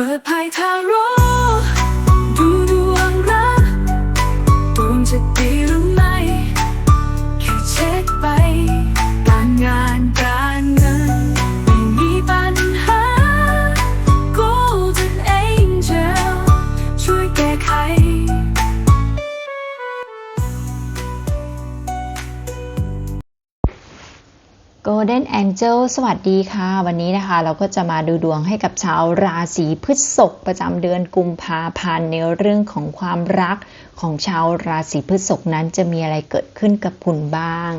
เปิดภายทาโร่ Golden Angel สวัสดีค่ะ วันนี้นะคะเราก็จะมาดูดวงให้กับชาวราศีพฤษภประจำเดือนกุมภาพันธ์ในเรื่องของความรักของชาวราศีพฤษภนั้นจะมีอะไรเกิดขึ้นกับคุณบ้าง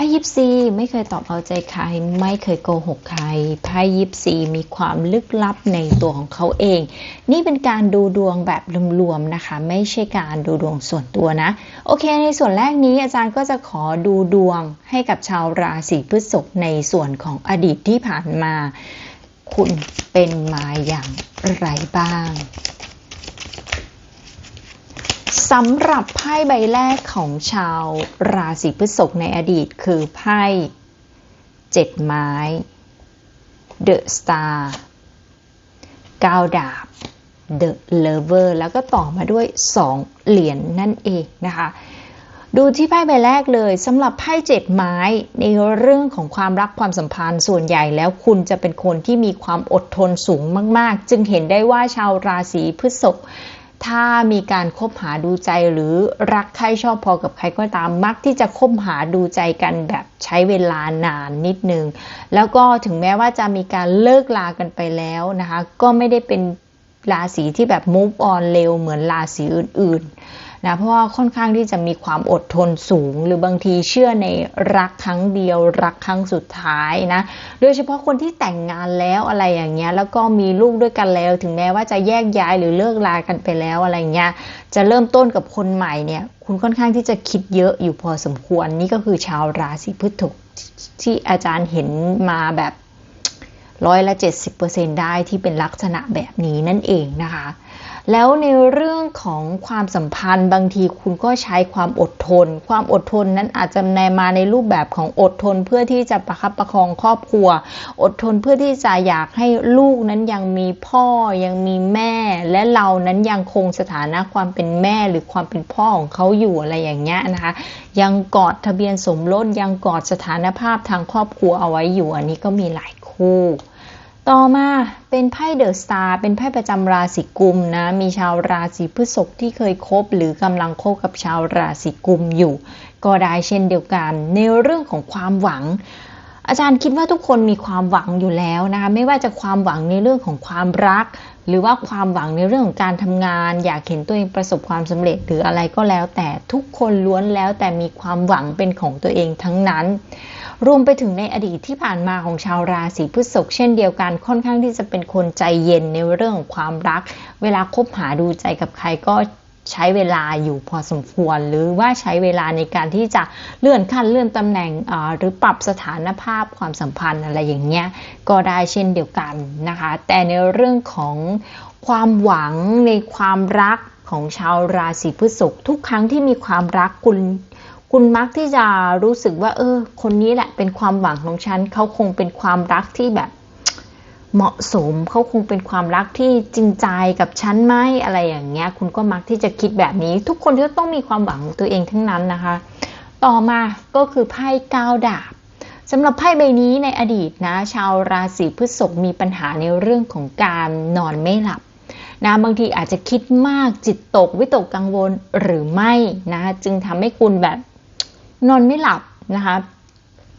พ่ยิปซีไม่เคยตอบเอาใจใคร ไม่เคยโกหกใครไพ่ยิปซีมีความลึกลับในตัวของเขาเอง นี่เป็นการดูดวงแบบรวมๆนะคะ ไม่ใช่การดูดวงส่วนตัวนะ โอเค ในส่วนแรกนี้อาจารย์ก็จะขอดูดวงให้กับชาวราศีพฤษภในส่วนของอดีตที่ผ่านมา คุณเป็นมาอย่างไรบ้าง สำหรับไพ่ใบแรกของชาวราศีพฤษภในอดีตคือไพ่เจ็ดไม้ The Star เก้าดาบ The Lover แล้วก็ต่อมาด้วย 2 เหรียญนนั่นเองนะคะ ดูที่ไพ่ใบแรกเลยสำหรับไพ่เจ็ดไม้ในเรื่องของความรักความสัมพันธ์ส่วนใหญ่แล้วคุณจะเป็นคนที่มีความอดทนสูงมาก ๆ จึงเห็นได้ว่าชาวราศีพฤษภ ถ้ามีการคบหาดูใจหรือรักใครชอบพอกับใครก็ตาม มักที่จะคบหาดูใจกันแบบใช้เวลานานนิดนึง แล้วก็ถึงแม้ว่าจะมีการเลิกลากันไปแล้วนะคะ ก็ไม่ได้เป็นราศีที่แบบ move on เร็วเหมือนราศีอื่นๆ นะเพราะว่าค่อนข้างที่จะมีความอดทนสูง หรือบางทีเชื่อในรักครั้งเดียว รักครั้งสุดท้ายนะโดยเฉพาะคนที่แต่งงานแล้วอะไรอย่างเงี้ยแล้วก็มีลูกด้วยกันแล้ว ถึงแม้ว่าจะแยกย้ายหรือเลิกลากันไปแล้วอะไรเงี้ยจะเริ่มต้นกับคนใหม่เนี่ยคุณค่อนข้างที่จะคิดเยอะอยู่พอสมควรนี่ก็คือชาวราศีพฤษภที่อาจารย์เห็นมาแบบร้อยละ 70%ได้ที่เป็นลักษณะแบบนี้นั่นเองนะคะ แล้วในเรื่องของความสัมพันธ์บางทีคุณก็ใช้ความอดทน ความอดทนนั้นอาจจะในมาในรูปแบบของอดทนเพื่อที่จะประคับประคองครอบครัว อดทนเพื่อที่จะอยากให้ลูกนั้นยังมีพ่อยังมีแม่ และเรานั้นยังคงสถานะความเป็นแม่หรือความเป็นพ่อของเขาอยู่อะไรอย่างเงี้ยนะคะ ยังกอดทะเบียนสมรสยังกอดสถานภาพทางครอบครัวเอาไว้อยู่อันนี้ก็มีหลายคู่ ต่อมาเป็นไพ่เดอะสตาร์เป็นไพ่ประจำราศีกุมนะ มีชาวราศีพฤษภที่เคยคบ หรือกำลังคบกับชาวราศีกุมอยู่ ก็ได้เช่นเดียวกัน ในเรื่องของความหวัง อาจารย์คิดว่าทุกคนมีความหวังอยู่แล้วนะคะไม่ว่าจะความหวังในเรื่องของความรัก หรือว่าความหวังในเรื่องของการทำงาน อยากเห็นตัวเองประสบความสำเร็จหรืออะไรก็แล้ว แต่ทุกคนล้วนแล้วแต่มีความหวังเป็นของตัวเองทั้งนั้น รวมไปถึงในอดีตที่ผ่านมาของชาวราศีพฤษภเช่นเดียวกันค่อนข้างที่จะเป็นคนใจเย็นในเรื่องของความรัก เวลาคบหาดูใจกับใครก็ใช้เวลาอยู่พอสมควร หรือว่าใช้เวลาในการที่จะเลื่อนขั้นเลื่อนตำแหน่งหรือปรับสถานภาพความสัมพันธ์อะไรอย่างเงี้ยก็ได้เช่นเดียวกันนะคะ แต่ในเรื่องของความหวังในความรักของชาวราศีพฤษภทุกครั้งที่มีความรักคุณ คุณมักที่จะรู้สึกว่า เออ คนนี้แหละเป็นความหวังของฉันเขาคงเป็นความรักที่แบบเหมาะสมเขาคงเป็นความรักที่จริงใจกับฉันไหมอะไรอย่างเงี้ย คุณก็มักที่จะคิดแบบนี้ ทุกคนที่ต้องมีความหวังของตัวเองทั้งนั้นนะคะ ต่อมาก็คือไพ่ก้าวดาบสำหรับไพ่ใบนี้ในอดีตนะ ชาวราศีพฤษภมีปัญหาในเรื่องของการนอนไม่หลับนะบางทีอาจจะคิดมากจิตตกวิตกกังวลหรือไม่นะ จึงทำให้คุณแบบ นอนไม่หลับนะคะ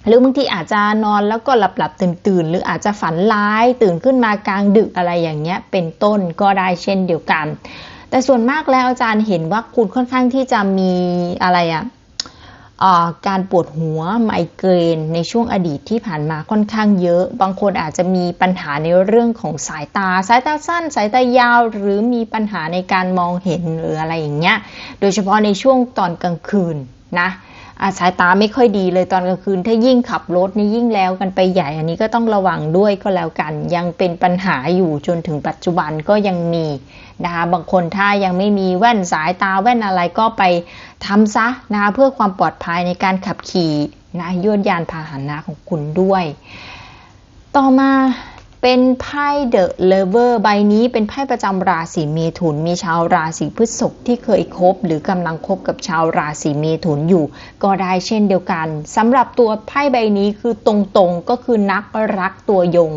หรือบางทีอาจจะนอนแล้วก็หลับหลับตื่นตื่นหรืออาจจะฝันร้ายตื่นขึ้นมากลางดึกอะไรอย่างเงี้ย เป็นต้นก็ได้เช่นเดียวกัน แต่ส่วนมากแล้วอาจารย์เห็นว่าคุณค่อนข้างที่จะมีอะไรอะการปวดหัวไมเกรนในช่วงอดีตที่ผ่านมาค่อนข้างเยอะ บางคนอาจจะมีปัญหาในเรื่องของสายตา สายตาสั้น สายตายาว หรือมีปัญหาในการมองเห็นหรืออะไรอย่างเงี้ย โดยเฉพาะในช่วงตอนกลางคืนนะ สายตาไม่ค่อยดีเลยตอนกลางคืน ถ้ายิ่งขับรถนี่ยิ่งแล้วกันไปใหญ่ อันนี้ก็ต้องระวังด้วยก็แล้วกัน ยังเป็นปัญหาอยู่จนถึงปัจจุบันก็ยังมีนะคะบางคนถ้ายังไม่มีแว่นสายตาแว่นอะไรก็ไปทำซะนะคะเพื่อความปลอดภัยในการขับขี่นะยวดยานพาหนะของคุณด้วย ต่อมา เป็นไพ่เดอะเลเวอร์ใบนี้เป็นไพ่ประจำราศีเมถุน มีชาวราศีพฤษภที่เคยคบ หรือกำลังคบกับชาวราศีเมถุนอยู่ ก็ได้เช่นเดียวกันสำหรับตัวไพ่ใบนี้คือตรงๆก็คือนักรักตัวยง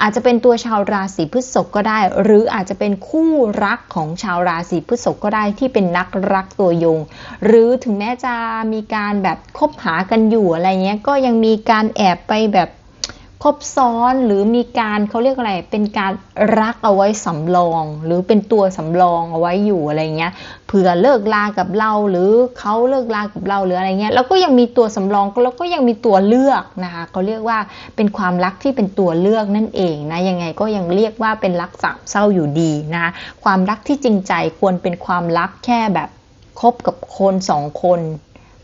อาจจะเป็นตัวชาวราศีพฤษภก็ได้ หรืออาจจะเป็นคู่รักของชาวราศีพฤษภก็ได้ที่เป็นนักรักตัวยง หรือถึงแม้จะมีการแบบคบหากันอยู่อะไรเงี้ยก็ยังมีการแอบไปแบบ คบซ้อนหรือมีการเขาเรียกอะไร เป็นการรักเอาไว้สำรอง หรือเป็นตัวสำรองเอาไว้อยู่อะไรเงี้ยเผื่อเลิกลากับเราหรือเขาเลิกลากับเราหรืออะไรเงี้ยแล้วก็ยังมีตัวสำรองแล้วก็ยังมีตัวเลือกนะคะเขาเรียกว่าเป็นความรักที่เป็นตัวเลือกนั่นเองนะยังไงก็ยังเรียกว่าเป็นรักสามเศร้าอยู่ดีนะคะความรักที่จริงใจควรเป็นความรักแค่แบบคบกับคนสองคน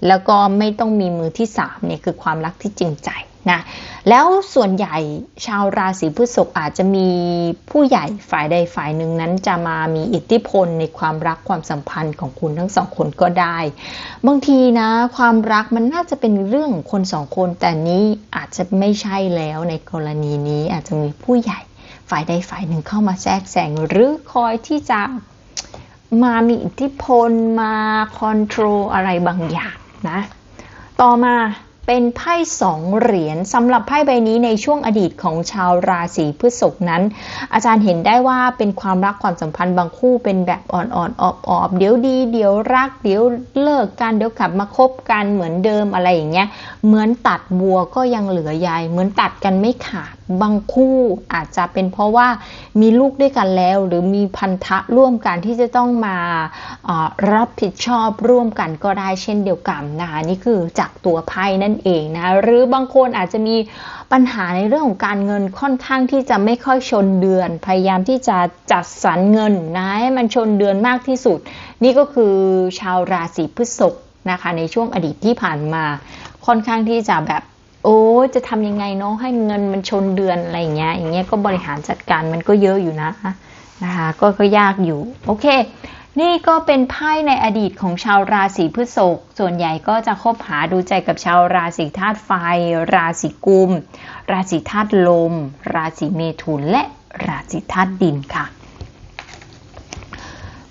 แล้วก็ไม่ต้องมีมือที่สามเนี่ยคือความรักที่จริงใจ นะแล้วส่วนใหญ่ชาวราศีพฤษภอาจจะมีผู้ใหญ่ฝ่ายใดฝ่ายหนึ่งนั้นจะมามีอิทธิพลในความรักความสัมพันธ์ของคุณทั้งสองคนก็ได้ บางทีนะความรักมันน่าจะเป็นเรื่องคนสองคน แต่นี้อาจจะไม่ใช่แล้วในกรณีนี้อาจจะมีผู้ใหญ่ฝ่ายใดฝ่ายหนึ่งเข้ามาแทรกแซงหรือคอยที่จะมามีอิทธิพลมาคอนโทรลอะไรบางอย่างนะ ต่อมา เป็นไพ่สองเหรียญสำหรับไพ่ใบนี้ในช่วงอดีตของชาวราศีพฤษภนั้น อาจารย์เห็นได้ว่าเป็นความรักความสัมพันธ์บางคู่เป็นแบบอ่อนๆออบๆเดี๋ยวดี เดี๋ยวรัก เดี๋ยวเลิกกันเดี๋ยวกลับมาคบกันเหมือนเดิมอะไรอย่างเงี้ยเหมือนตัดบัวก็ยังเหลือใยเหมือนตัดกันไม่ขาด บางคู่อาจจะเป็นเพราะว่ามีลูกด้วยกันแล้ว หรือมีพันธะร่วมกันที่จะต้องมารับผิดชอบร่วมกันก็ได้เช่นเดียวกันนะคะนี่คือจากตัวไพ่นั่นเองนะหรือบางคนอาจจะมีปัญหาในเรื่องของการเงินค่อนข้างที่จะไม่ค่อยชนเดือน พยายามที่จะจัดสรรเงินนะให้มันชนเดือนมากที่สุด นี่ก็คือชาวราศีพฤษภนะคะในช่วงอดีตที่ผ่านมาค่อนข้างที่จะแบบ โอ้จะทำยังไงเนาะให้เงินมันชนเดือนอะไรอย่างเงี้ย อย่างเงี้ยก็บริหารจัดการมันก็เยอะอยู่นะนะคะก็ก็ยากอยู่ โอเค นี่ก็เป็นไพ่ในอดีตของชาวราศีพฤษภส่วนใหญ่ก็จะคบหาดูใจกับชาวราศีธาตุไฟ ราศีกุม ราศีธาตุลม ราศีเมถุนและราศีธาตุดินค่ะ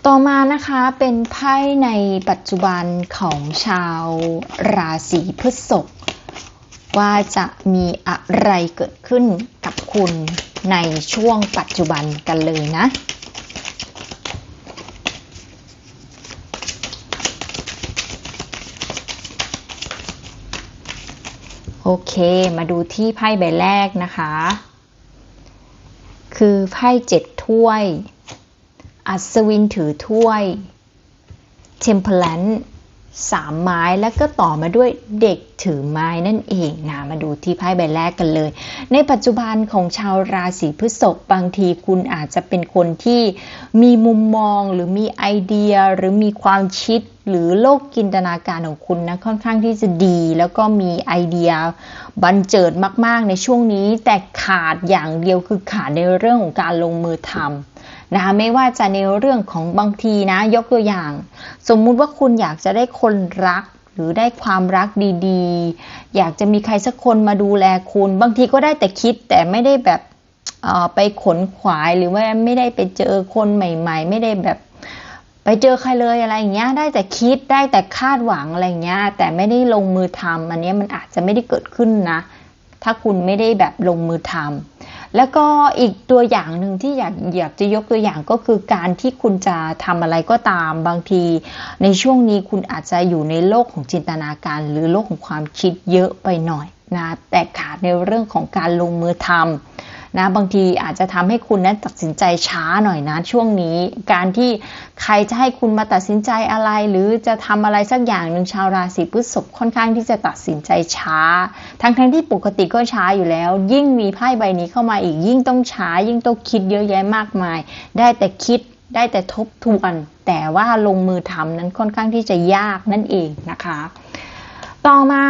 ต่อมานะคะเป็นไพ่ในปัจจุบันของชาวราศีพฤษภ ว่าจะมีอะไรเกิดขึ้นกับคุณในช่วงปัจจุบันกันเลยนะ โอเค มาดูที่ไพ่ใบแรกนะคะ คือไพ่เจ็ดถ้วย อัศวินถือถ้วย เทมเพลน สามไม้แล้วก็ต่อมาด้วยเด็กถือไม้นั่นเองนะมาดูที่ไพ่ใบแรกกันเลย ในปัจจุบันของชาวราศีพฤษภบางทีคุณอาจจะเป็นคนที่มีมุมมองหรือมีไอเดียหรือมีความคิดหรือโลกจินตนาการของคุณนะค่อนข้างที่จะดี แล้วก็มีไอเดียบันเจิดมาก ๆ ในช่วงนี้ แต่ขาดอย่างเดียวคือขาดในเรื่องของการลงมือทำ นะคะไม่ว่าจะในเรื่องของบางทีนะยกตัวอย่าง สมมุติว่าคุณอยากจะได้คนรักหรือได้ความรักดีๆ อยากจะมีใครสักคนมาดูแลคุณ บางทีก็ได้แต่คิดแต่ไม่ได้แบบไปขนขวายหรือว่าไม่ได้ไปเจอคนใหม่ ๆ ไม่ได้แบบไปเจอใครเลยอะไรอย่างเงี้ยได้แต่คิดได้แต่คาดหวังอะไรเงี้ยแต่ไม่ได้ลงมือทำอันนี้มันอาจจะไม่ได้เกิดขึ้นนะ ถ้าคุณไม่ได้แบบลงมือทำ แล้วก็อีกตัวอย่างหนึ่งที่อยากอยากจะยกตัวอย่างก็คือการที่คุณจะทำอะไรก็ตามบางที ในช่วงนี้คุณอาจจะอยู่ในโลกของจินตนาการ หรือโลกของความคิดเยอะไปหน่อยนะแต่ขาดในเรื่องของการลงมือทำ นะบางทีอาจจะทำให้คุณนั้นตัดสินใจช้าหน่อยนะช่วงนี้ การที่ใครจะให้คุณมาตัดสินใจอะไร หรือจะทำอะไรสักอย่างหนึ่งชาวราศีพฤษภค่อนข้างที่จะตัดสินใจช้า ทั้งทั้งที่ปกติก็ช้าอยู่แล้ว ยิ่งมีไพ่ใบนี้เข้ามาอีกยิ่งต้องช้า ยิ่งต้องคิดเยอะแยะมากมาย ได้แต่คิดได้แต่ทบทวน แต่ว่าลงมือทำนั้นค่อนข้างที่จะยากนั่นเองนะคะ ต่อมา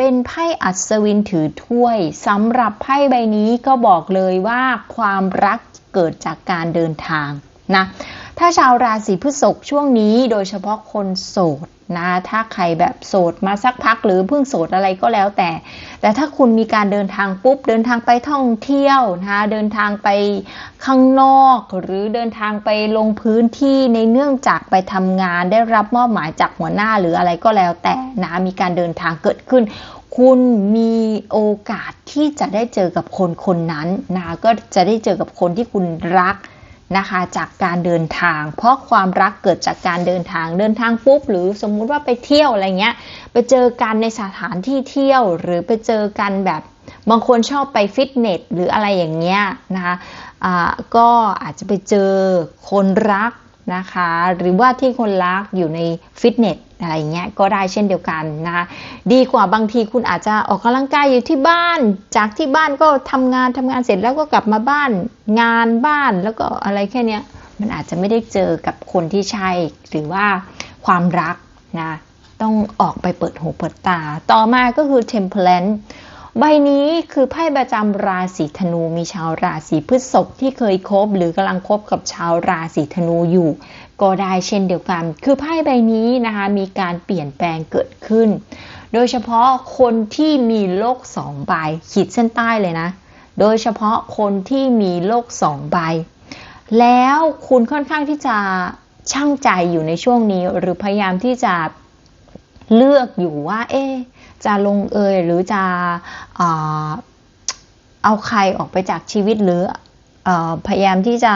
เป็นไพ่อัศวินถือถ้วยสำหรับไพ่ใบนี้ก็บอกเลยว่าความรักเกิดจากการเดินทางนะ ถ้าชาวราศีพฤษภช่วงนี้โดยเฉพาะคนโสดนะ ถ้าใครแบบโสดมาสักพักหรือเพิ่งโสดอะไรก็แล้วแต่ แต่ถ้าคุณมีการเดินทางปุ๊บ เดินทางไปท่องเที่ยวนะคะเดินทางไปข้างนอก หรือเดินทางไปลงพื้นที่ในเนื่องจากไปทำงานได้รับมอบหมายจากหัวหน้าหรืออะไรก็แล้วแต่นะมีการเดินทางเกิดขึ้น คุณมีโอกาสที่จะได้เจอกับคนคนนั้นนะก็จะได้เจอกับคนที่คุณรัก นะคะจากการเดินทาง เพราะความรักเกิดจากการเดินทางเดินทางปุ๊บหรือสมมุติว่าไปเที่ยวอะไรเงี้ยไปเจอกันในสถานที่เที่ยวหรือไปเจอกันแบบบางคนชอบไปฟิตเนสหรืออะไรอย่างเงี้ยนะคะอ่าก็อาจจะไปเจอคนรัก นะคะ หรือว่าที่คนรักอยู่ในฟิตเนสอะไรเงี้ยก็ได้เช่นเดียวกันนะคะดีกว่าบางทีคุณอาจจะออกกำลังกายอยู่ที่บ้าน จากที่บ้านก็ทำงานทำงานเสร็จแล้วก็กลับมาบ้านงานบ้านแล้วก็อะไรแค่เนี้ยมันอาจจะไม่ได้เจอกับคนที่ใช่หรือว่าความรักนะต้องออกไปเปิดหูเปิดตา ต่อมาก็คือ temperance ใบนี้คือไพ่ประจำราศีธนูมีชาวราศีพฤษภที่เคยคบ หรือกำลังคบกับชาวราศีธนูอยู่ ก็ได้เช่นเดียวกัน คือไพ่ใบนี้นะคะมีการเปลี่ยนแปลงเกิดขึ้น โดยเฉพาะคนที่มีโลกสองใบขีดเส้นใต้เลยนะ โดยเฉพาะคนที่มีโลกสองใบ แล้วคุณค่อนข้างที่จะช่างใจอยู่ในช่วงนี้ หรือพยายามที่จะเลือกอยู่ว่า เอ๊ะ จะลงเอยหรือจะเอ่อเอาใครออกไปจากชีวิตหรืออพยายามที่จะ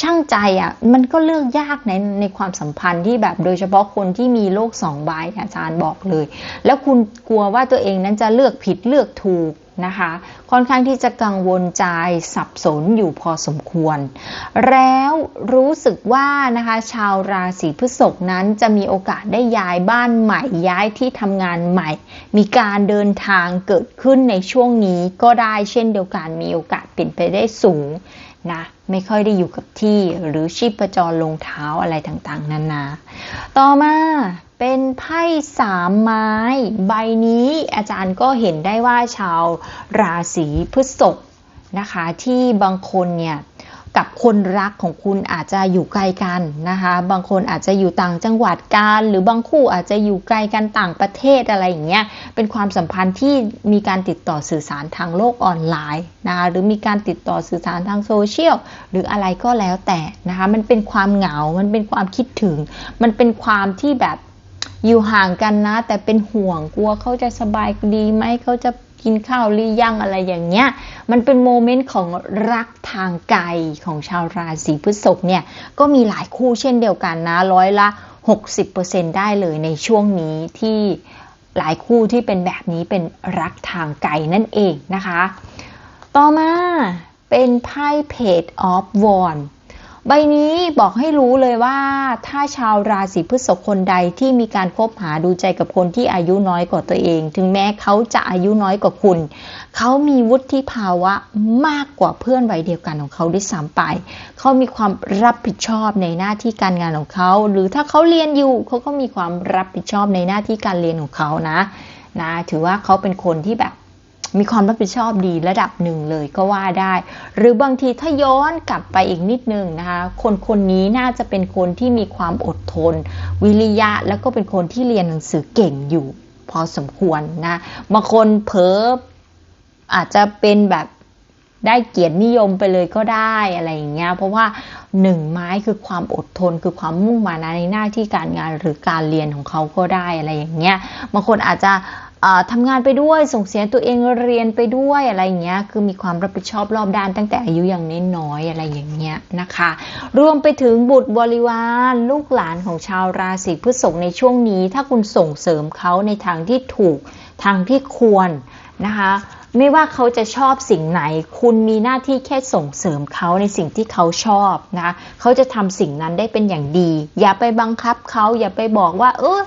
ช่างใจอะมันก็เลือกยากในในความสัมพันธ์ที่แบบโดยเฉพาะคนที่มีโลกสองใบอาจารย์บอกเลย แล้วคุณกลัวว่าตัวเองนั้นจะเลือกผิดเลือกถูก นะคะ ค่อนข้างที่จะกังวลใจสับสนอยู่พอสมควร แล้วรู้สึกว่านะคะชาวราศีพฤษภนั้นจะมีโอกาสได้ย้ายบ้านใหม่ย้ายที่ทำงานใหม่ มีการเดินทางเกิดขึ้นในช่วงนี้ก็ได้เช่นเดียวกันมีโอกาสเป็นไปได้สูงนะไม่ค่อยได้อยู่กับที่หรือชีพจรลงเท้าอะไรต่างๆนานา ต่อมาเป็นไพ่สามไม้ ใบนี้อาจารย์ก็เห็นได้ว่าชาวราศีพฤษภนะคะ ที่บางคนเนี่ยกับคนรักของคุณอาจจะอยู่ไกลกันนะคะ บางคนอาจจะอยู่ต่างจังหวัดกันหรือบางคู่อาจจะอยู่ไกลกันต่างประเทศอะไรอย่างเงี้ย เป็นความสัมพันธ์ที่มีการติดต่อสื่อสารทางโลกออนไลน์นะคะหรือมีการติดต่อสื่อสารทางโซเชียลหรืออะไรก็แล้วแต่นะคะ มันเป็นความเหงา มันเป็นความคิดถึง มันเป็นความที่แบบ อยู่ห่างกันนะ แต่เป็นห่วงกลัวเขาจะสบายดีไหมเขาจะกินข้าวหรือยังอะไรอย่างเงี้ย มันเป็นโมเมนต์ของรักทางไกลของชาวราศีพฤษภเนี่ย ก็มีหลายคู่เช่นเดียวกันนะร้อยละ 60%ได้เลยในช่วงนี้ที่หลายคู่ที่เป็นแบบนี้เป็นรักทางไกลนั่นเองนะคะ ต่อมาเป็นไพ่เพจออฟวอน ใบนี้บอกให้รู้เลยว่า ถ้าชาวราศีพฤษภคนใดที่มีการคบหาดูใจกับคนที่อายุน้อยกว่าตัวเอง ถึงแม้เขาจะอายุน้อยกว่าคุณ เขามีวุฒิภาวะมากกว่าเพื่อนวัยเดียวกันของเขาด้วยซ้ำไป เขามีความรับผิดชอบในหน้าที่การงานของเขา หรือถ้าเขาเรียนอยู่เขาก็มีความรับผิดชอบในหน้าที่การเรียนของเขานะนะ ถือว่าเขาเป็นคนที่แบบ มีความรับผิดชอบดีระดับหนึ่งเลยก็ว่าได้ หรือบางทีถ้าย้อนกลับไปอีกนิดนึงนะคะ คนคนนี้น่าจะเป็นคนที่มีความอดทน วิริยะแล้วก็เป็นคนที่เรียนหนังสือเก่งอยู่พอสมควรนะบางคนเผลออาจจะเป็นแบบได้เกียรตินิยมไปเลยก็ได้อะไรอย่างเงี้ยเพราะว่าหนึ่งไม้คือความอดทน คือความมุ่งมานะในหน้าที่การงานหรือการเรียนของเขาก็ได้อะไรอย่างเงี้ยบางคนอาจจะ ทำงานไปด้วยส่งเสียตัวเองเรียนไปด้วยอะไรอย่างเงี้ยคือมีความรับผิดชอบรอบด้านตั้งแต่อายุอย่างน้อยๆอะไรอย่างเงี้ยนะคะ รวมไปถึงบุตรบริวารลูกหลานของชาวราศีพฤษภในช่วงนี้ ถ้าคุณส่งเสริมเขาในทางที่ถูกทางที่ควรนะคะไม่ว่าเขาจะชอบสิ่งไหน คุณมีหน้าที่แค่ส่งเสริมเขาในสิ่งที่เขาชอบนะเขาจะทำสิ่งนั้นได้เป็นอย่างดี อย่าไปบังคับเขาอย่าไปบอกว่า เออ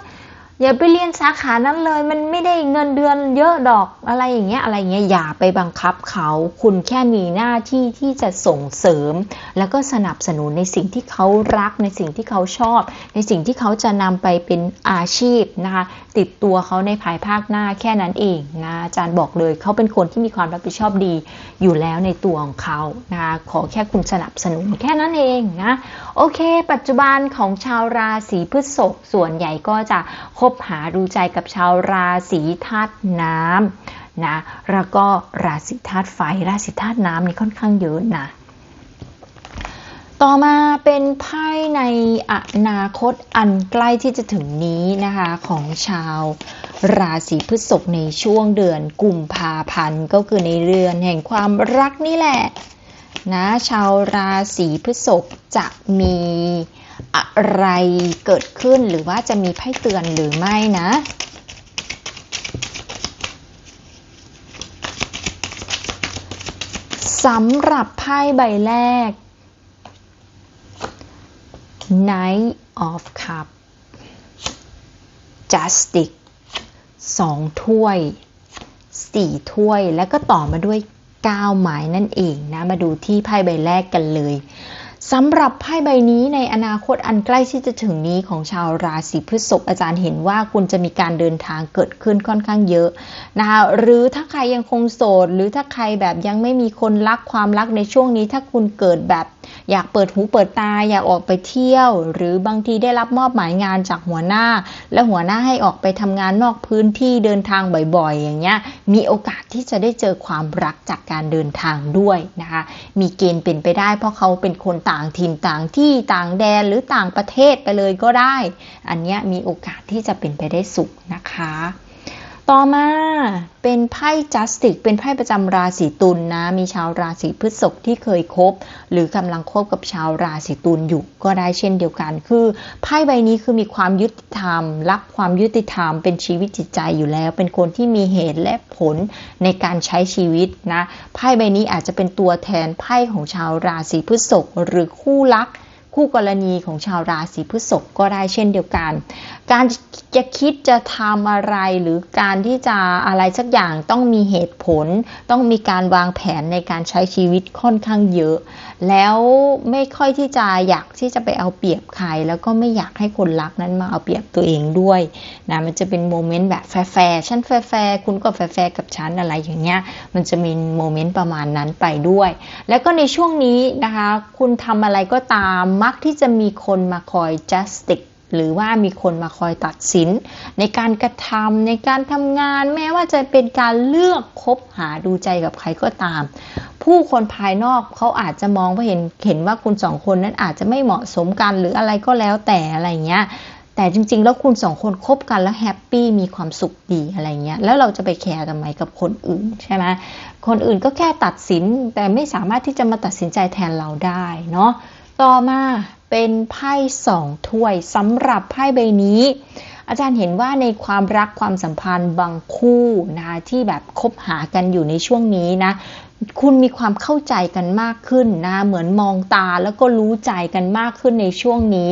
อย่าไปเรียนสาขานั้นเลย มันไม่ได้เงินเดือนเยอะดอกอะไรอย่างเงี้ยอะไรเงี้ยอย่าไปบังคับเขาคุณแค่มีหน้าที่ที่จะส่งเสริม แล้วก็สนับสนุนในสิ่งที่เขารักในสิ่งที่เขาชอบ ในสิ่งที่เขาจะนำไปเป็นอาชีพนะคะติดตัวเขาในภายภาคหน้าแค่นั้นเองนะอาจารย์บอกเลยเขาเป็นคนที่มีความรับผิดชอบดีอยู่แล้วในตัวของเขานะคะขอแค่คุณสนับสนุนแค่นั้นเองนะโอเค ปัจจุบันของชาวราศีพฤษภส่วนใหญ่ก็จะคบหาดูใจกับชาวราศีธาตุน้ำนะแล้วก็ราศีธาตุไฟ ราศีธาตุน้ำนี่ค่อนข้างเยอะนะต่อมาเป็นไพ่ในอนาคตอันใกล้ที่จะถึงนี้นะคะของชาวราศีพฤษภในช่วงเดือนกุมภาพันธ์ก็คือในเดือนแห่งความรักนี่แหละนะชาวราศีพฤษภจะมี อะไรเกิดขึ้นหรือว่าจะมีไพ่เตือนหรือไม่นะสำหรับไพ่ใบแรก Knight of Cup Justice สองถ้วยสี่ถ้วย แล้วก็ต่อมาด้วย9หมายนั่นเองนะ มาดูที่ไพ่ใบแรกกันเลย สำหรับไพ่ใบนี้ในอนาคตอันใกล้ที่จะถึงนี้ของชาวราศีพฤษภอาจารย์เห็นว่าคุณจะมีการเดินทางเกิดขึ้นค่อนข้างเยอะนะคะหรือถ้าใครยังคงโสด หรือถ้าใครแบบยังไม่มีคนรักความรักในช่วงนี้ ถ้าคุณเกิดแบบ อยากเปิดหูเปิดตาอยากออกไปเที่ยว หรือบางทีได้รับมอบหมายงานจากหัวหน้า และหัวหน้าให้ออกไปทำงานนอกพื้นที่เดินทางบ่อยๆ อย่างเงี้ยมีโอกาสที่จะได้เจอความรักจากการเดินทางด้วยนะคะมีเกณฑ์เป็นไปได้ เพราะเขาเป็นคนต่างถิ่นต่างที่ต่างแดนหรือต่างประเทศไปเลยก็ได้ อันเนี้ยมีโอกาสที่จะเป็นไปได้สุขนะคะ ต่อมาเป็นไพ่จัสติก เป็นไพ่ประจำราศีตุลนนะ มีชาวราศีพฤษภที่เคยคบ หรือกำลังคบกับชาวราศีตุลอยู่ก็ได้เช่นเดียวกัน คือไพ่ใบนี้คือมีความยุติธรรม รักความยุติธรรม เป็นชีวิตจิตใจอยู่แล้ว เป็นคนที่มีเหตุและผลในการใช้ชีวิตนะ ไพ่ใบนี้อาจจะเป็นตัวแทนไพ่ของชาวราศีพฤษภหรือคู่รักคู่กรณีของชาวราศีพฤษภก็ได้เช่นเดียวกัน การจะคิดจะทำอะไร หรือการที่จะอะไรสักอย่างต้องมีเหตุผล ต้องมีการวางแผนในการใช้ชีวิตค่อนข้างเยอะ แล้วไม่ค่อยที่จะอยากที่จะไปเอาเปรียบใคร แล้วก็ไม่อยากให้คนรักนั้นมาเอาเปรียบตัวเองด้วยนะมันจะเป็นโมเมนต์แบบแฟร์ฉันแฟร์คุณก็แฟร์กับฉันอะไรอย่างเงี้ยมันจะมีโมเมนต์ประมาณนั้นไปด้วย แล้วก็ในช่วงนี้นะคะ คุณทำอะไรก็ตามมักที่จะมีคนมาคอย justice หรือว่ามีคนมาคอยตัดสิน ในการกระทำในการทำงาน แม้ว่าจะเป็นการเลือกคบหาดูใจกับใครก็ตาม ผู้คนภายนอกเขาอาจจะมองว่าเห็นเห็นว่าคุณสองคนนั้นอาจจะไม่เหมาะสมกันหรืออะไรก็แล้วแต่อะไรเงี้ยแต่จริง ๆ แล้วคุณสองคนคบกันแล้วแฮปปี้มีความสุขดีอะไรเงี้ย แล้วเราจะไปแคร์ทำไมกับคนอื่นใช่ไหมคนอื่นก็แค่ตัดสินแต่ไม่สามารถที่จะมาตัดสินใจแทนเราได้เนาะ ต่อมาเป็นไพ่สองถ้วยสำหรับไพ่ใบนี้ อาจารย์เห็นว่าในความรักความสัมพันธ์บางคู่นะคะที่แบบคบหากันอยู่ในช่วงนี้นะคุณมีความเข้าใจกันมากขึ้นนะ เหมือนมองตาแล้วก็รู้ใจกันมากขึ้นในช่วงนี้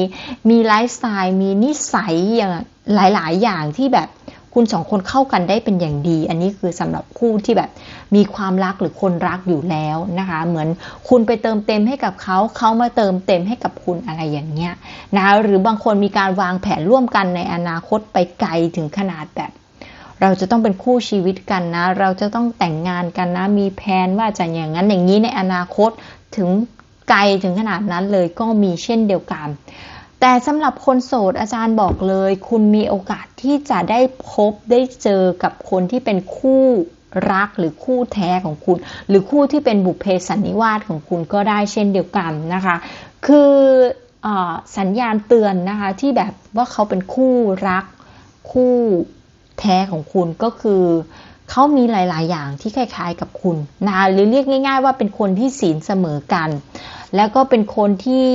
มีไลฟ์สไตล์ มีนิสัยอย่างหลาย ๆ อย่างที่แบบคุณสองคนเข้ากันได้เป็นอย่างดี อันนี้คือสำหรับคู่ที่แบบ มีความรักหรือคนรักอยู่แล้วนะคะ เหมือนคุณไปเติมเต็มให้กับเขาเขามาเติมเต็มให้กับคุณอะไรอย่างเงี้ยนะคะหรือบางคนมีการวางแผนร่วมกันในอนาคตไปไกลถึงขนาดแบบเราจะต้องเป็นคู่ชีวิตกันนะ เราจะต้องแต่งงานกันนะ มีแผนว่าจะอย่างนั้นอย่างนี้ในอนาคตถึงไกลถึงขนาดนั้นเลยก็มีเช่นเดียวกัน แต่สำหรับคนโสดอาจารย์บอกเลย คุณมีโอกาสที่จะได้พบได้เจอกับคนที่เป็นคู่ รักหรือคู่แท้ของคุณ หรือคู่ที่เป็นบุพเพสันนิวาสของคุณก็ได้เช่นเดียวกันนะคะ คืออสัญญาณเตือนนะคะที่แบบว่าเขาเป็นคู่รักคู่แท้ของคุณก็คือเขามีหลาย ๆ อย่างที่คล้าย ๆ กับคุณนะหรือเรียกง่าย ๆ ว่าเป็นคนที่ศีลเสมอกัน แล้วก็เป็นคนที่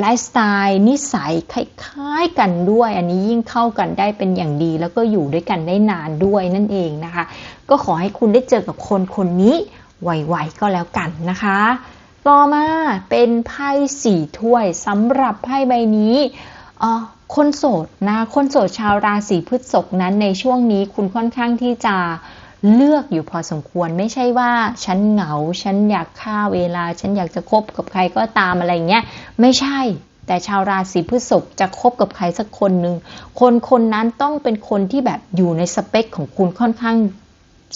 ไลฟ์สไตล์นิสัยคล้ายๆกันด้วย อันนี้ยิ่งเข้ากันได้เป็นอย่างดี แล้วก็อยู่ด้วยกันได้นานด้วยนั่นเองนะคะ ก็ขอให้คุณได้เจอกับคนคนนี้ไวๆก็แล้วกันนะคะ ต่อมาเป็นไพ่สี่ถ้วยสำหรับไพ่ใบนี้คนโสดนะคนโสดชาวราศีพฤษภนั้นในช่วงนี้คุณค่อนข้างที่จะเลือกอยู่พอสมควรไม่ใช่ว่าฉันเหงา ฉันอยากฆ่าเวลา ฉันอยากจะคบกับใครก็ตามอะไรเงี้ย ไม่ใช่ แต่ชาวราศีพฤษภจะคบกับใครสักคนหนึ่งคนคนนั้นต้องเป็นคนที่แบบอยู่ในสเปคของคุณค่อนข้าง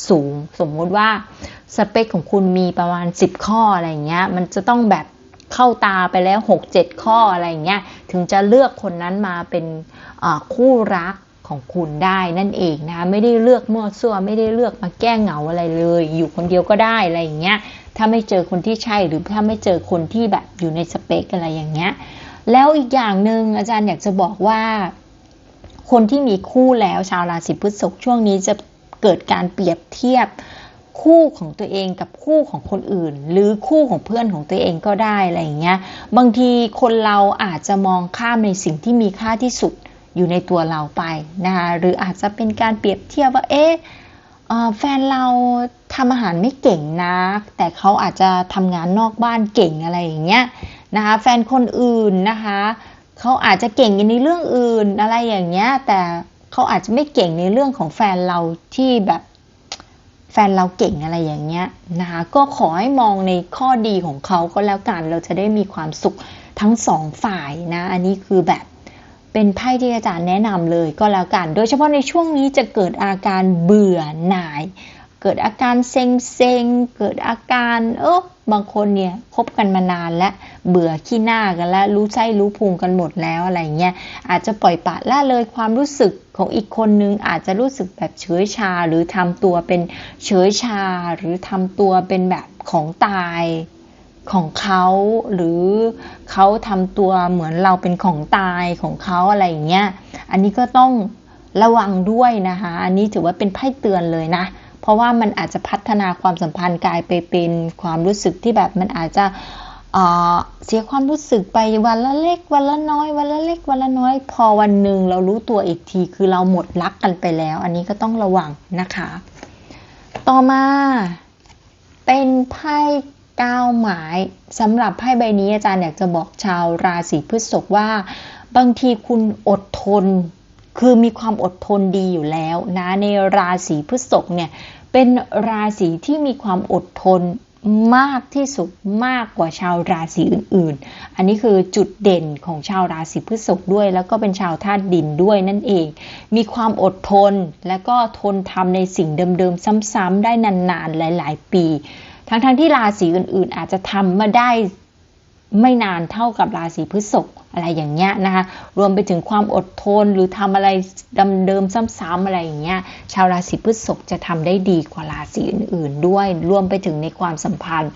สูง สมมุติว่าสเปคของคุณมีประมาณ 10 ข้ออะไรเงี้ย มันจะต้องแบบเข้าตาไปแล้ว 6-7 ข้ออะไรเงี้ย ถึงจะเลือกคนนั้นมาเป็นคู่รักของคุณได้นั่นเองนะคะไม่ได้เลือกมั่วซั่วไม่ได้เลือกมาแก้เหงาอะไรเลย อยู่คนเดียวก็ได้อะไรอย่างเงี้ยถ้าไม่เจอคนที่ใช่หรือถ้าไม่เจอคนที่แบบอยู่ในสเปคอะไรอย่างเงี้ยแล้วอีกอย่างหนึ่งอาจารย์อยากจะบอกว่า คนที่มีคู่แล้วชาวราศีพฤษภช่วงนี้จะ เกิดการเปรียบเทียบคู่ของตัวเองกับคู่ของคนอื่น หรือคู่ของเพื่อนของตัวเองก็ได้อะไรอย่างเงี้ยบางทีคนเราอาจจะมองข้ามในสิ่งที่มีค่าที่สุดอยู่ในตัวเราไปนะคะหรืออาจจะเป็นการเปรียบเทียบว่าเอ๊ะแฟนเราทำอาหารไม่เก่งนะแต่เขาอาจจะทำงานนอกบ้านเก่งอะไรอย่างเงี้ยนะคะแฟนคนอื่นนะคะเขาอาจจะเก่งในเรื่องอื่นอะไรอย่างเงี้ยแต่ เขาอาจจะไม่เก่งในเรื่องของแฟนเราที่แบบแฟนเราเก่งอะไรอย่างเงี้ยนะคะก็ขอให้มองในข้อดีของเขาก็แล้วกันเราจะได้มีความสุขทั้งสองฝ่ายนะอันนี้คือแบบเป็นไพ่ที่อาจารย์แนะนำเลยก็แล้วกัน โดยเฉพาะในช่วงนี้จะเกิดอาการเบื่อหน่าย เกิดอาการเซ็งเซ็งเกิดอาการเออ บางคนเนี่ยคบกันมานานแล้วเบื่อขี้หน้ากันแล้ว รู้ใจรู้พุงกันหมดแล้วอะไรเงี้ยอาจจะปล่อยปละละเลยความรู้สึกของอีกคนนึงอาจจะรู้สึกแบบเฉยชา หรือทำตัวเป็นเฉยชา หรือทำตัวเป็นแบบของตายของเขาหรือเขาทำตัวเหมือนเราเป็นของตายของเขาอะไรอย่างเงี้ย อันนี้ก็ต้องระวังด้วยนะคะ อันนี้ถือว่าเป็นไพ่เตือนเลยนะ เพราะว่ามันอาจจะพัฒนาความสัมพันธ์กลายไปเป็นความรู้สึกที่แบบมันอาจจะเสียความรู้สึกไปวันละเล็ก วันละน้อย วันละเล็ก วันละน้อย พอวันหนึ่งเรารู้ตัวอีกทีคือเราหมดรักกันไปแล้ว อันนี้ก็ต้องระวังนะคะ ต่อมาเป็นไพ่ก้าวหมายสำหรับไพ่ใบนี้อาจารย์อยากจะบอกชาวราศีพฤษภว่า บางทีคุณอดทน คือมีความอดทนดีอยู่แล้วนะในราศีพฤษภเนี่ยเป็นราศีที่มีความอดทนมากที่สุดมากกว่าชาวราศีอื่นๆ อันนี้คือจุดเด่นของชาวราศีพฤษภด้วย แล้วก็เป็นชาวธาตุดินด้วยนั่นเอง มีความอดทนและก็ทนทำในสิ่งเดิมๆ ซ้ำๆได้นานๆ หลาย ๆ ปี ทั้งๆที่ราศีอื่นๆ อาจจะทำมาได้ ไม่นานเท่ากับราศีพฤษภอะไรอย่างเงี้ยนะคะ รวมไปถึงความอดทนหรือทำอะไรเดิมๆซ้ำๆอะไรอย่างเงี้ย ชาวราศีพฤษภจะทำได้ดีกว่าราศีอื่น ๆ ด้วย รวมไปถึงในความสัมพันธ์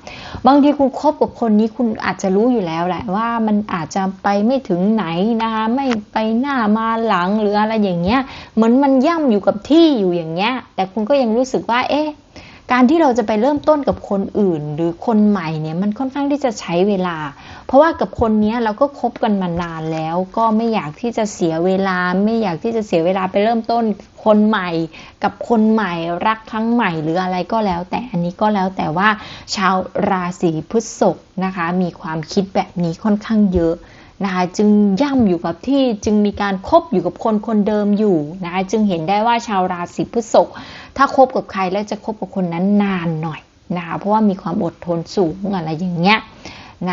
บางทีคุณคบกับคนนี้คุณอาจจะรู้อยู่แล้วแหละว่ามันอาจจะไปไม่ถึงไหนนะคะไม่ไปหน้ามาหลังหรืออะไรอย่างเงี้ย เหมือนมันย่ำอยู่กับที่อยู่อย่างเงี้ย แต่คุณก็ยังรู้สึกว่า เอ๊ะ การที่เราจะไปเริ่มต้นกับคนอื่น หรือคนใหม่เนี่ยมันค่อนข้างที่จะใช้เวลา เพราะว่ากับคนนี้เราก็คบกันมานานแล้ว ก็ไม่อยากที่จะเสียเวลา ไม่อยากที่จะเสียเวลาไปเริ่มต้นคนใหม่ กับคนใหม่รักครั้งใหม่หรืออะไรก็แล้ว แต่อันนี้ก็แล้วแต่ว่าชาวราศีพฤษภนะคะ มีความคิดแบบนี้ค่อนข้างเยอะ นะคะจึงย่ำอยู่กับที่จึงมีการคบอยู่กับคนคนเดิมอยู่นะคะจึงเห็นได้ว่าชาวราศีพฤษภถ้าคบกับใครแล้วจะคบกับคนนั้นนานหน่อยนะคะเพราะว่ามีความอดทนสูงอะไรอย่างเงี้ย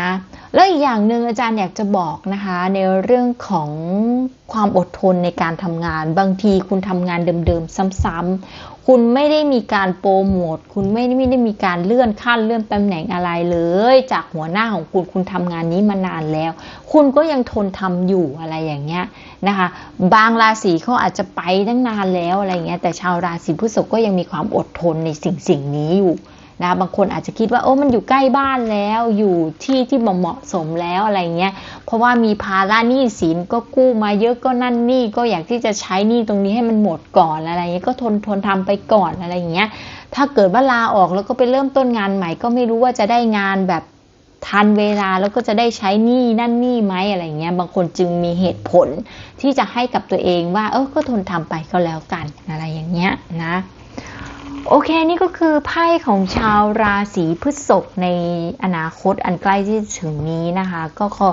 นะแล้วอีกอย่างหนึ่งอาจารย์อยากจะบอกนะคะในเรื่องของความอดทนในการทำงาน บางทีคุณทำงานเดิมๆซ้ำๆคุณไม่ได้มีการโปรโมทคุณไม่ได้ไม่ได้มีการเลื่อนขั้นเลื่อนตำแหน่งอะไรเลย จากหัวหน้าของคุณคุณทำงานนี้มานานแล้ว คุณก็ยังทนทำอยู่อะไรอย่างเงี้ยนะคะ บางราศีเขาอาจจะไปตั้งนานแล้วอะไรเงี้ยแต่ชาวราศีพฤษภก็ยังมีความอดทนในสิ่งสิ่งนี้อยู่ นะบางคนอาจจะคิดว่าโอ้มันอยู่ใกล้บ้านแล้วอยู่ที่ที่เหมาะสมแล้วอะไรเงี้ยเพราะว่ามีภาระหนี้สินก็กู้มาเยอะก็นั่นนี่ก็อยากที่จะใช้หนี้ตรงนี้ให้มันหมดก่อนอะไรเงี้ยก็ทนทนทำไปก่อนอะไรเงี้ยถ้าเกิดว่าลาออกแล้วก็ไปเริ่มต้นงานใหม่ ก็ไม่รู้ว่าจะได้งานแบบทันเวลาแล้วก็จะได้ใช้หนี้นั่นนี่ไหมอะไรเงี้ยบางคนจึงมีเหตุผลที่จะให้กับตัวเองว่าเออก็ทนทำไปก็แล้วกันอะไรอย่างเงี้ยนะ โอเค นี่ก็คือไพ่ของชาวราศีพฤษภในอนาคตอันใกล้ที่ถึงนี้นะคะ ก็ขอ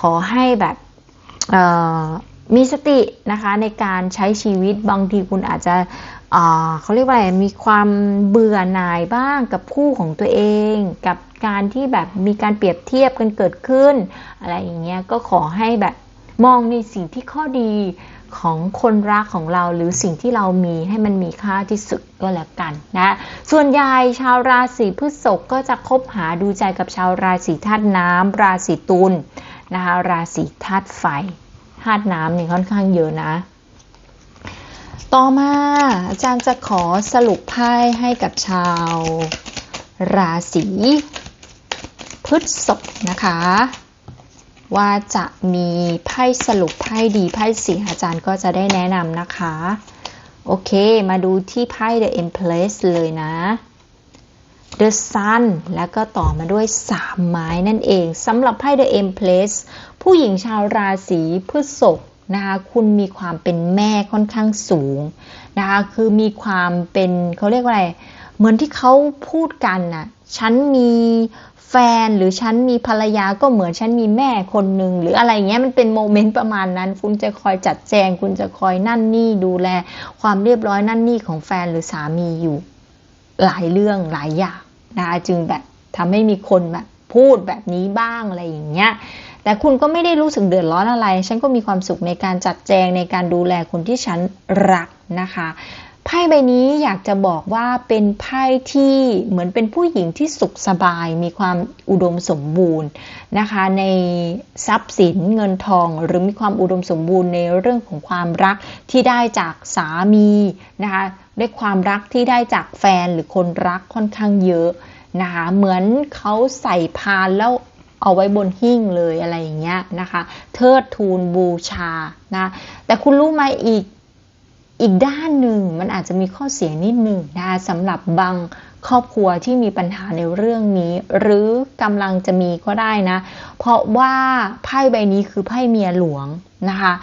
ขอให้แบบมีสตินะคะในการใช้ชีวิตบางทีคุณอาจจะเขาเรียกว่าอะไรมีความเบื่อหน่ายบ้างกับคู่ของตัวเอง กับการที่แบบมีการเปรียบเทียบกันเกิดขึ้น อะไรอย่างเงี้ยก็ขอให้แบบมองในสิ่งที่ข้อดี ของคนรักของเราหรือสิ่งที่เรามีให้มันมีค่าที่สุดก็แล้วกันนะ ส่วนใหญ่ชาวราศีพฤษภก็จะคบหาดูใจกับชาวราศีธาตุน้ำราศีตุลนะคะราศีธาตุไฟธาตุน้ำเนี่ยค่อนข้างเยอะนะ ต่อมาอาจารย์จะขอสรุปไพ่ให้กับชาวราศีพฤษภนะคะ ว่าจะมีไพ่สรุปไพ่ดีไพ่เสียอาจารย์ก็จะได้แนะนำนะคะ โอเค มาดูที่ไพ่ The Empress เลยนะ The Sun แล้วก็ต่อมาด้วย3ไม้นั่นเองสำหรับไพ่ The Empress ผู้หญิงชาวราศีพฤษภนะคะคุณมีความเป็นแม่ค่อนข้างสูงนะคะคือมีความเป็นเขาเรียกว่าอะไร เหมือนที่เขาพูดกันน่ะ ฉันมี แฟนหรือฉันมีภรรยาก็เหมือนฉันมีแม่คนหนึ่งหรืออะไรเงี้ยมันเป็นโมเมนต์ประมาณนั้น คุณจะคอยจัดแจง คุณจะคอยนั่นนี่ดูแล ความเรียบร้อยนั่นนี่ของแฟนหรือสามีอยู่ หลายเรื่องหลายอย่างนะจึงแบบทำให้มีคนแบบพูดแบบนี้บ้างอะไรอย่างเงี้ยแต่คุณก็ไม่ได้รู้สึกเดือดร้อนอะไร ฉันก็มีความสุขในการจัดแจงในการดูแลคนที่ฉันรักนะคะ ไพ่ใบนี้อยากจะบอกว่าเป็นไพ่ที่เหมือนเป็นผู้หญิงที่สุขสบาย มีความอุดมสมบูรณ์นะคะ ในทรัพย์สินเงินทอง หรือมีความอุดมสมบูรณ์ในเรื่องของความรักที่ได้จากสามีนะคะด้วยความรักที่ได้จากแฟนหรือคนรักค่อนข้างเยอะนะคะเหมือนเขาใส่พานแล้วเอาไว้บนหิ้งเลยอะไรอย่างเงี้ยนะคะ เทิดทูนบูชานะแต่คุณรู้ไหมอีก อีกด้านหนึ่งมันอาจจะมีข้อเสียนิดหนึ่งนะคะสำหรับบาง ครอบครัวที่มีปัญหาในเรื่องนี้ หรือกำลังจะมีก็ได้นะ เพราะว่าไพ่ใบนี้คือไพ่เมียหลวงนะคะ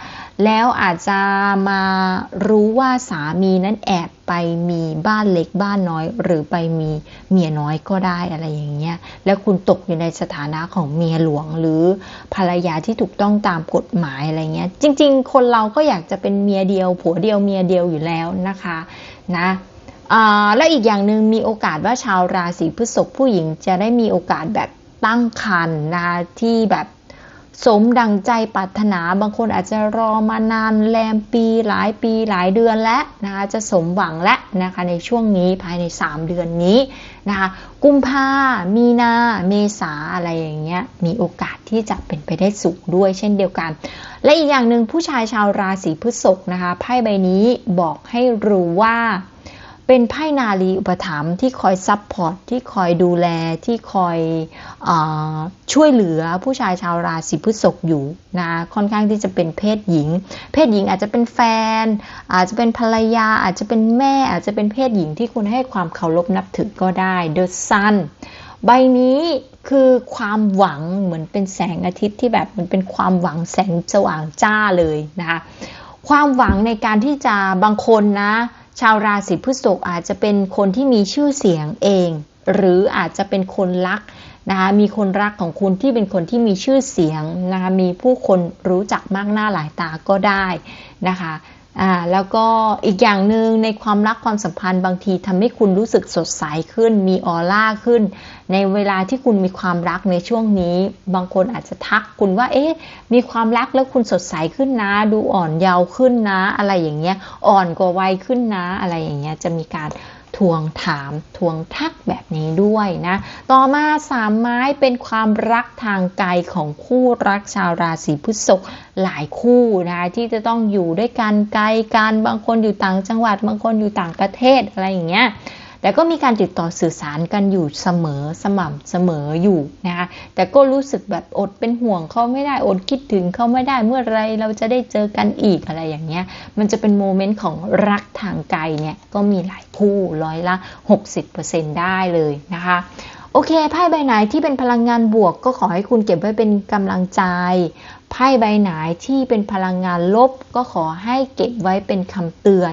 แล้วอาจจะมารู้ว่าสามีนั้นแอบไปมีบ้านเล็กบ้านน้อย หรือไปมีเมียน้อยก็ได้อะไรอย่างเงี้ย แล้วคุณตกอยู่ในสถานะของเมียหลวงหรือภรรยาที่ถูกต้องตามกฎหมายอะไรเงี้ย จริง ๆ คนเราก็อยากจะเป็นเมียเดียว ผัวเดียวเมียเดียวอยู่แล้วนะคะ นะ และอีกอย่างหนึ่งมีโอกาสว่าชาวราศีพฤษภผู้หญิงจะได้มีโอกาสแบบตั้งครรภ์นะคะที่แบบสมดังใจปรารถนาบางคนอาจจะรอมานานแรมปีหลายปีหลายเดือนแล้วนะคะจะสมหวังและนะคะในช่วงนี้ภายใน 3 เดือนนี้นะคะกุมภามีนาเมษาอะไรอย่างเงี้ยมีโอกาสที่จะเป็นไปได้สูงด้วยเช่นเดียวกัน และอีกอย่างหนึ่งผู้ชายชาวราศีพฤษภนะคะไพ่ใบนี้บอกให้รู้ว่า เป็นไพ่นาลีอุปถัมภ์ที่คอยซับพอร์ตที่คอยดูแลที่คอยออช่วยเหลือผู้ชายชาวราศีพฤษภอยู่นะค่อนข้างที่จะเป็นเพศหญิง เพศหญิงอาจจะเป็นแฟน อาจจะเป็นภรรยา อาจจะเป็นแม่ อาจจะเป็นเพศหญิงที่คุณให้ความเคารพนับถือก็ได้ The Sun ใบนี้คือความหวังเหมือนเป็นแสงอาทิตย์ที่แบบมันเป็นความหวังแสงสว่างจ้าเลยนะคะความหวังในการที่จะบางคนนะ ชาวราศีพฤษภอาจจะเป็นคนที่มีชื่อเสียงเอง หรืออาจจะเป็นคนรักนะคะมีคนรักของคุณที่เป็นคนที่มีชื่อเสียงนะคะมีผู้คนรู้จักมากหน้าหลายตาก็ได้นะคะ อ่าแล้วก็อีกอย่างหนึ่งในความรักความสัมพันธ์บางทีทำให้คุณรู้สึกสดใสขึ้น มีออร่าขึ้น ในเวลาที่คุณมีความรักในช่วงนี้ บางคนอาจจะทักคุณว่า เอ๊ะ มีความรักแล้วคุณสดใสขึ้นนะ ดูอ่อนเยาว์ขึ้นนะ อะไรอย่างเงี้ย อ่อนกว่าวัยขึ้นนะ อะไรอย่างเงี้ย จะมีการ ทวงถามทวงทักแบบนี้ด้วยนะ ต่อมาสามไม้เป็นความรักทางไกลของคู่รักชาวราศีพฤษภหลายคู่นะที่จะต้องอยู่ด้วยกันไกลกันบางคนอยู่ต่างจังหวัด บางคนอยู่ต่างประเทศอะไรอย่างเงี้ย แต่ก็มีการติดต่อสื่อสารกันอยู่เสมอสม่ำเสมออยู่นะคะแต่ก็รู้สึกแบบอดเป็นห่วงเขาไม่ได้อดคิดถึงเขาไม่ได้เมื่อไรเราจะได้เจอกันอีกอะไรอย่างเงี้ยมันจะเป็นโมเมนต์ของรักทางไกลเนี่ยก็มีหลายคู่ร้อยละ 60%ได้เลยนะคะโอเคไพ่ใบไหนที่เป็นพลังงานบวกก็ขอให้คุณเก็บไว้เป็นกำลังใจไพ่ใบไหนที่เป็นพลังงานลบก็ขอให้เก็บไว้เป็นคำเตือน